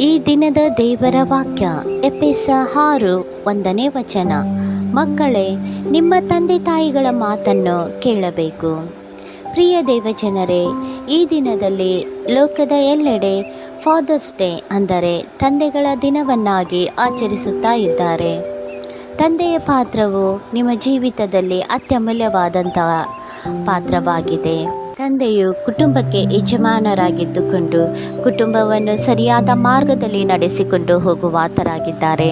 ಈ ದಿನದ ದೇವರ ವಾಕ್ಯ ಎಪಿಸ ಹಾರು ಒಂದನೇ ವಚನ. ಮಕ್ಕಳೇ, ನಿಮ್ಮ ತಂದೆ ತಾಯಿಗಳ ಮಾತನ್ನು ಕೇಳಬೇಕು. ಪ್ರಿಯ ದೇವಜನರೇ, ಈ ದಿನದಲ್ಲಿ ಲೋಕದ ಎಲ್ಲೆಡೆ ಫಾದರ್ಸ್ ಡೇ ಅಂದರೆ ತಂದೆಗಳ ದಿನವನ್ನಾಗಿ ಆಚರಿಸುತ್ತಾ ಇದ್ದಾರೆ. ತಂದೆಯ ಪಾತ್ರವು ನಿಮ್ಮ ಜೀವಿತದಲ್ಲಿ ಅತ್ಯಮೂಲ್ಯವಾದಂತಹ ಪಾತ್ರವಾಗಿದೆ. ತಂದೆಯು ಕುಟುಂಬಕ್ಕೆ ಯಜಮಾನರಾಗಿದ್ದುಕೊಂಡು ಕುಟುಂಬವನ್ನು ಸರಿಯಾದ ಮಾರ್ಗದಲ್ಲಿ ನಡೆಸಿಕೊಂಡು ಹೋಗುವಾತರಾಗಿದ್ದಾರೆ.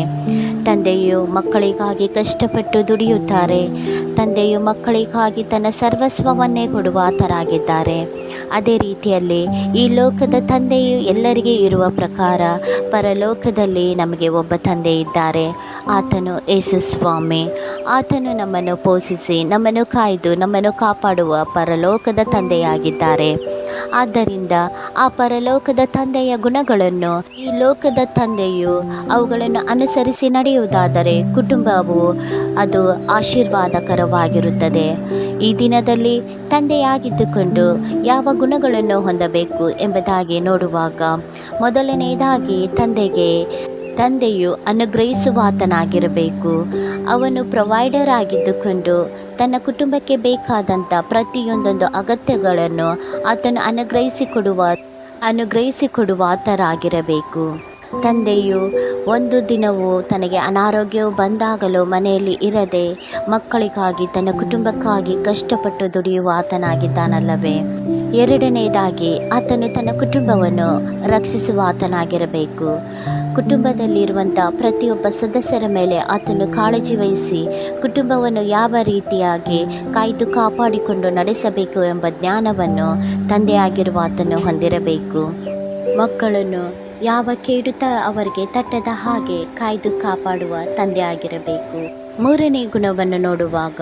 ತಂದೆಯು ಮಕ್ಕಳಿಗಾಗಿ ಕಷ್ಟಪಟ್ಟು ದುಡಿಯುತ್ತಾರೆ. ತಂದೆಯು ಮಕ್ಕಳಿಗಾಗಿ ತನ್ನ ಸರ್ವಸ್ವವನ್ನೇ ಕೊಡುವಾತರಾಗಿದ್ದಾರೆ. ಅದೇ ರೀತಿಯಲ್ಲಿ ಈ ಲೋಕದ ತಂದೆಯು ಎಲ್ಲರಿಗೆ ಇರುವ ಪ್ರಕಾರ ಪರಲೋಕದಲ್ಲಿ ನಮಗೆ ಒಬ್ಬ ತಂದೆ ಇದ್ದಾರೆ. ಆತನು ಯೇಸು ಸ್ವಾಮಿ. ಆತನು ನಮ್ಮನ್ನು ಪೋಷಿಸಿ, ನಮ್ಮನ್ನು ಕಾಯ್ದು, ನಮ್ಮನ್ನು ಕಾಪಾಡುವ ಪರಲೋಕದ ತಂದೆಯಾಗಿದ್ದಾರೆ. ಆದ್ದರಿಂದ ಆ ಪರಲೋಕದ ತಂದೆಯ ಗುಣಗಳನ್ನು ಈ ಲೋಕದ ತಂದೆಯು ಅವುಗಳನ್ನು ಅನುಸರಿಸಿ ನಡೆಯುವುದಾದರೆ ಕುಟುಂಬವು ಅದು ಆಶೀರ್ವಾದಕರವಾಗಿರುತ್ತದೆ. ಈ ದಿನದಲ್ಲಿ ತಂದೆಯಾಗಿದ್ದುಕೊಂಡು ಯಾವ ಗುಣಗಳನ್ನು ಹೊಂದಬೇಕು ಎಂಬುದಾಗಿ ನೋಡುವಾಗ ಮೊದಲನೆಯದಾಗಿ ತಂದೆಗೆ ತಂದೆಯು ಅನುಗ್ರಹಿಸುವಾತನಾಗಿರಬೇಕು. ಅವನು ಪ್ರೊವೈಡರ್ ಆಗಿದ್ದುಕೊಂಡು ತನ್ನ ಕುಟುಂಬಕ್ಕೆ ಬೇಕಾದಂಥ ಪ್ರತಿಯೊಂದೊಂದು ಅಗತ್ಯಗಳನ್ನು ಆತನು ಅನುಗ್ರಹಿಸಿಕೊಡುವ, ಅನುಗ್ರಹಿಸಿಕೊಡುವಾತರಾಗಿರಬೇಕು. ತಂದೆಯು ಒಂದು ದಿನವೂ ತನಗೆ ಅನಾರೋಗ್ಯವು ಬಂದಾಗಲೂ ಮನೆಯಲ್ಲಿ ಇರದೆ ಮಕ್ಕಳಿಗಾಗಿ ತನ್ನ ಕುಟುಂಬಕ್ಕಾಗಿ ಕಷ್ಟಪಟ್ಟು ದುಡಿಯುವ ಆತನಾಗಿದ್ದಾನಲ್ಲವೇ ಎರಡನೆಯದಾಗಿ ಆತನು ತನ್ನ ಕುಟುಂಬವನ್ನು ರಕ್ಷಿಸುವ ಆತನಾಗಿರಬೇಕು ಕುಟುಂಬದಲ್ಲಿರುವಂಥ ಪ್ರತಿಯೊಬ್ಬ ಸದಸ್ಯರ ಮೇಲೆ ಆತನು ಕಾಳಜಿ ವಹಿಸಿ ಕುಟುಂಬವನ್ನು ಯಾವ ರೀತಿಯಾಗಿ ಕಾಯ್ದು ಕಾಪಾಡಿಕೊಂಡು ನಡೆಸಬೇಕು ಎಂಬ ಜ್ಞಾನವನ್ನು ತಂದೆಯಾಗಿರುವ ಆತನು ಹೊಂದಿರಬೇಕು. ಮಕ್ಕಳನ್ನು ಯಾವ ಕೇಡುತ್ತ ಅವರಿಗೆ ತಟ್ಟದ ಹಾಗೆ ಕಾಯ್ದು ಕಾಪಾಡುವ ತಂದೆಯಾಗಿರಬೇಕು. ಮೂರನೇ ಗುಣವನ್ನು ನೋಡುವಾಗ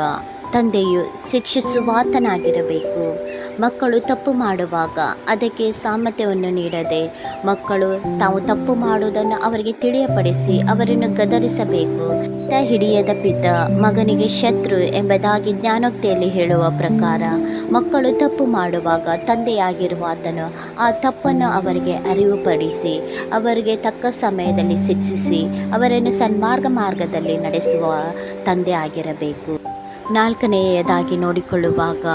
ತಂದೆಯು ಶಿಕ್ಷಿಸುವಾತನಾಗಿರಬೇಕು. ಮಕ್ಕಳು ತಪ್ಪು ಮಾಡುವಾಗ ಅದಕ್ಕೆ ಸಾಮರ್ಥ್ಯವನ್ನು ನೀಡದೆ ಮಕ್ಕಳು ತಾವು ತಪ್ಪು ಮಾಡುವುದನ್ನು ಅವರಿಗೆ ತಿಳಿಯಪಡಿಸಿ ಅವರನ್ನು ಗದರಿಸಬೇಕು. ತ ಹಿಡಿಯದ ಪಿತ ಮಗನಿಗೆ ಶತ್ರು ಎಂಬುದಾಗಿ ಜ್ಞಾನೋಕ್ತಿಯಲ್ಲಿ ಹೇಳುವ ಪ್ರಕಾರ ಮಕ್ಕಳು ತಪ್ಪು ಮಾಡುವಾಗ ತಂದೆಯಾಗಿರುವ ಆತನು ಆ ತಪ್ಪನ್ನು ಅವರಿಗೆ ಅರಿವುಪಡಿಸಿ, ಅವರಿಗೆ ತಕ್ಕ ಸಮಯದಲ್ಲಿ ಶಿಕ್ಷಿಸಿ, ಅವರನ್ನು ಸನ್ಮಾರ್ಗ ಮಾರ್ಗದಲ್ಲಿ ನಡೆಸುವ ತಂದೆ ಆಗಿರಬೇಕು ನಾಲ್ಕನೆಯದಾಗಿ ನೋಡಿಕೊಳ್ಳುವಾಗ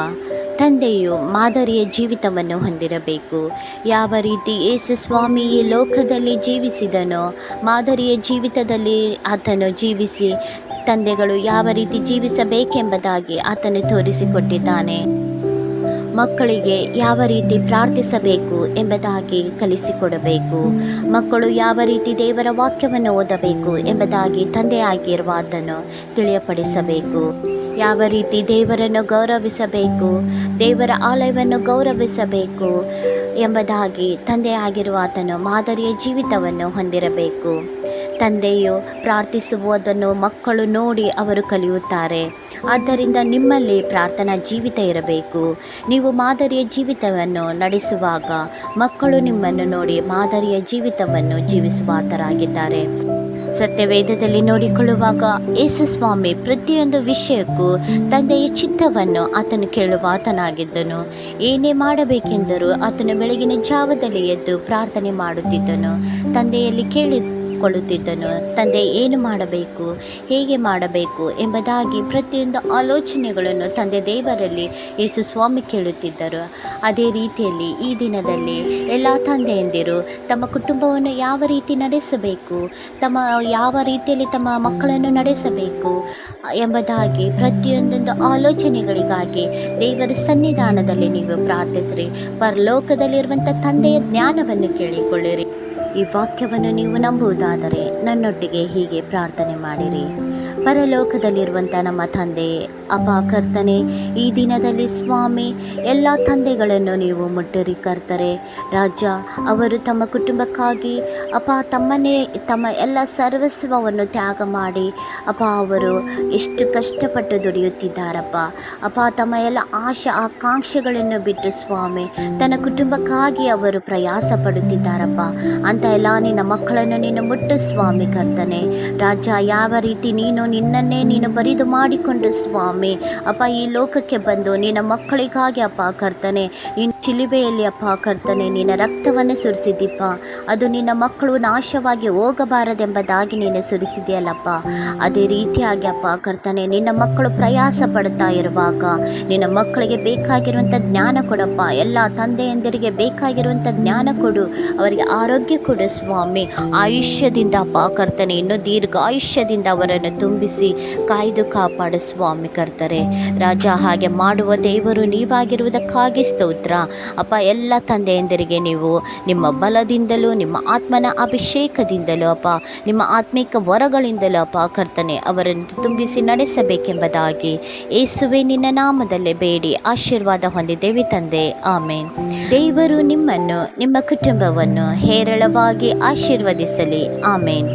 ತಂದೆಯು ಮಾದರಿಯ ಜೀವಿತವನ್ನು ಹೊಂದಿರಬೇಕು. ಯಾವ ರೀತಿ ಯೇಸು ಸ್ವಾಮಿ ಈ ಲೋಕದಲ್ಲಿ ಜೀವಿಸಿದನೋ, ಮಾದರಿಯ ಜೀವಿತದಲ್ಲಿ ಆತನು ಜೀವಿಸಿ, ತಂದೆಗಳು ಯಾವ ರೀತಿ ಜೀವಿಸಬೇಕೆಂಬುದಾಗಿ ಆತನು ತೋರಿಸಿಕೊಟ್ಟಿದ್ದಾನೆ. ಮಕ್ಕಳಿಗೆ ಯಾವ ರೀತಿ ಪ್ರಾರ್ಥಿಸಬೇಕು ಎಂಬುದಾಗಿ ಕಲಿಸಿಕೊಡಬೇಕು. ಮಕ್ಕಳು ಯಾವ ರೀತಿ ದೇವರ ವಾಕ್ಯವನ್ನು ಓದಬೇಕು ಎಂಬುದಾಗಿ ತಂದೆಯಾಗಿರುವ ಅದನ್ನು ತಿಳಿಯಪಡಿಸಬೇಕು. ಯಾವ ರೀತಿ ದೇವರನ್ನು ಗೌರವಿಸಬೇಕು, ದೇವರ ಆಲಯವನ್ನು ಗೌರವಿಸಬೇಕು ಎಂಬುದಾಗಿ ತಂದೆಯಾಗಿರುವ ಆತನು ಮಾದರಿಯ ಜೀವಿತವನ್ನು ಹೊಂದಿರಬೇಕು. ತಂದೆಯು ಪ್ರಾರ್ಥಿಸುವುದನ್ನು ಮಕ್ಕಳು ನೋಡಿ ಅವರು ಕಲಿಯುತ್ತಾರೆ. ಆದ್ದರಿಂದ ನಿಮ್ಮಲ್ಲಿ ಪ್ರಾರ್ಥನಾ ಜೀವಿತ ಇರಬೇಕು. ನೀವು ಮಾದರಿಯ ಜೀವಿತವನ್ನು ನಡೆಸುವಾಗ ಮಕ್ಕಳು ನಿಮ್ಮನ್ನು ನೋಡಿ ಮಾದರಿಯ ಜೀವಿತವನ್ನು ಜೀವಿಸುವಾತರಾಗಿದ್ದಾರೆ. ಸತ್ಯವೇದದಲ್ಲಿ ನೋಡಿಕೊಳ್ಳುವಾಗ ಯೇಸುಸ್ವಾಮಿ ಪ್ರತಿಯೊಂದು ವಿಷಯಕ್ಕೂ ತಂದೆಯ ಚಿತ್ತವನ್ನು ಆತನು ಕೇಳುವ ಆತನಾಗಿದ್ದನು. ಏನೇ ಮಾಡಬೇಕೆಂದರೂ ಆತನು ಬೆಳಗಿನ ಜಾವದಲ್ಲಿ ಎದ್ದು ಪ್ರಾರ್ಥನೆ ಮಾಡುತ್ತಿದ್ದನು. ತಂದೆಯಲ್ಲಿ ಕೇಳಿ ಕೊಳ್ಳುತ್ತಿದ್ದನು ತಂದೆ, ಏನು ಮಾಡಬೇಕು? ಹೇಗೆ ಮಾಡಬೇಕು? ಎಂಬುದಾಗಿ ಪ್ರತಿಯೊಂದು ಆಲೋಚನೆಗಳನ್ನು ತಂದೆ ದೇವರಲ್ಲಿ ಯೇಸು ಸ್ವಾಮಿ ಕೇಳುತ್ತಿದ್ದರು. ಅದೇ ರೀತಿಯಲ್ಲಿ ಈ ದಿನದಲ್ಲಿ ಎಲ್ಲ ತಂದೆಯಂದಿರು ತಮ್ಮ ಕುಟುಂಬವನ್ನು ಯಾವ ರೀತಿ ನಡೆಸಬೇಕು, ತಮ್ಮ ಯಾವ ರೀತಿಯಲ್ಲಿ ತಮ್ಮ ಮಕ್ಕಳನ್ನು ನಡೆಸಬೇಕು ಎಂಬುದಾಗಿ ಪ್ರತಿಯೊಂದೊಂದು ಆಲೋಚನೆಗಳಿಗಾಗಿ ದೇವರ ಸನ್ನಿಧಾನದಲ್ಲಿ ನೀವು ಪ್ರಾರ್ಥಿಸಿರಿ. ಪರಲೋಕದಲ್ಲಿರುವಂಥ ತಂದೆಯ ಜ್ಞಾನವನ್ನು ಕೇಳಿಕೊಳ್ಳಿರಿ. ಈ ವಾಕ್ಯವನ್ನು ನೀವು ನಂಬುವುದಾದರೆ ನನ್ನೊಟ್ಟಿಗೆ ಹೀಗೆ ಪ್ರಾರ್ಥನೆ ಮಾಡಿರಿ. ಪರಲೋಕದಲ್ಲಿರುವಂಥ ನಮ್ಮ ತಂದೆ ಅಪ ಕರ್ತನೆ, ಈ ದಿನದಲ್ಲಿ ಸ್ವಾಮಿ, ಎಲ್ಲ ತಂದೆಗಳನ್ನು ನೀವು ಮುಟ್ಟರಿ ಕರ್ತರೆ. ರಾಜ, ಅವರು ತಮ್ಮ ಕುಟುಂಬಕ್ಕಾಗಿ ಅಪ ತಮ್ಮನೇ ತಮ್ಮ ಎಲ್ಲ ಸರ್ವಸ್ವವನ್ನು ತ್ಯಾಗ ಮಾಡಿ ಅಪ ಅವರು ಎಷ್ಟು ಕಷ್ಟಪಟ್ಟು ದುಡಿಯುತ್ತಿದ್ದಾರಪ್ಪ ಅಪ ತಮ್ಮ ಎಲ್ಲ ಆಶೆ ಆಕಾಂಕ್ಷೆಗಳನ್ನು ಬಿಟ್ಟು ಸ್ವಾಮಿ, ತನ್ನ ಕುಟುಂಬಕ್ಕಾಗಿ ಅವರು ಪ್ರಯಾಸ ಪಡುತ್ತಿದ್ದಾರಪ್ಪ ಅಂತ ಎಲ್ಲ ನಿನ್ನ ಮಕ್ಕಳನ್ನು ನೀನು ಮುಟ್ಟು ಸ್ವಾಮಿ ಕರ್ತನೆ. ರಾಜ, ಯಾವ ರೀತಿ ನೀನು ನಿನ್ನನ್ನೇ ನೀನು ಬರಿದು ಮಾಡಿಕೊಂಡು ಸ್ವಾಮಿ. ಅಪ್ಪ, ಈ ಲೋಕಕ್ಕೆ ಬಂದು ನಿನ್ನ ಮಕ್ಕಳಿಗಾಗಿ ಅಪ್ಪ ಕರ್ತನೆ, ನಿನ್ನ ಚಿಲುಬೆಯಲ್ಲಿ ಅಪ್ಪ ಕರ್ತನೆ, ನಿನ್ನ ರಕ್ತವನ್ನು ಸುರಿಸಿದ್ದೀಪ್ಪ. ಅದು ನಿನ್ನ ಮಕ್ಕಳು ನಾಶವಾಗಿ ಹೋಗಬಾರದೆಂಬುದಾಗಿ ನೀನು ಸುರಿಸಿದೆಯಲ್ಲಪ್ಪ ಅದೇ ರೀತಿಯಾಗಿ ಅಪ್ಪ ಕರ್ತನೆ, ನಿನ್ನ ಮಕ್ಕಳು ಪ್ರಯಾಸ ಪಡ್ತಾ ಇರುವಾಗ ನಿನ್ನ ಮಕ್ಕಳಿಗೆ ಬೇಕಾಗಿರುವಂಥ ಜ್ಞಾನ ಕೊಡಪ್ಪ. ಎಲ್ಲ ತಂದೆಯಂದಿರಿಗೆ ಬೇಕಾಗಿರುವಂಥ ಜ್ಞಾನ ಕೊಡು, ಅವರಿಗೆ ಆರೋಗ್ಯ ಕೊಡು ಸ್ವಾಮಿ. ಆಯುಷ್ಯದಿಂದ ಅಪ್ಪ ಕರ್ತನೆ, ಇನ್ನು ದೀರ್ಘಾಯುಷ್ಯದಿಂದ ಅವರನ್ನು ತುಂಬಿಸಿ ಕಾಯ್ದು ಕಾಪಾಡು ಸ್ವಾಮಿ ಕರ್ತರೆ. ರಾಜ ಹಾಗೆ ಮಾಡುವ ದೇವರು ನೀವಾಗಿರುವುದಕ್ಕಾಗಿ ಸ್ತೋತ್ರ. ಅಪ್ಪ, ಎಲ್ಲ ತಂದೆಯಂದರಿಗೆ ನೀವು ನಿಮ್ಮ ಬಲದಿಂದಲೂ, ನಿಮ್ಮ ಆತ್ಮನ ಅಭಿಷೇಕದಿಂದಲೂ ಅಪ್ಪ, ನಿಮ್ಮ ಆತ್ಮಿಕ ವರಗಳಿಂದಲೂ ಅಪ್ಪ, ಕರ್ತನೆ ಅವರನ್ನು ತುಂಬಿಸಿ ನಡೆಸಬೇಕೆಂಬುದಾಗಿ ಏಸುವೆ ನಿನ್ನ ನಾಮದಲ್ಲೇ ಬೇಡಿ, ಆಶೀರ್ವಾದ ಹೊಂದಿದ್ದೇವೆ ತಂದೆ. ಆಮೇನ್. ದೇವರು ನಿಮ್ಮನ್ನು, ನಿಮ್ಮ ಕುಟುಂಬವನ್ನು ಹೇರಳವಾಗಿ ಆಶೀರ್ವದಿಸಲಿ. ಆಮೇನ್.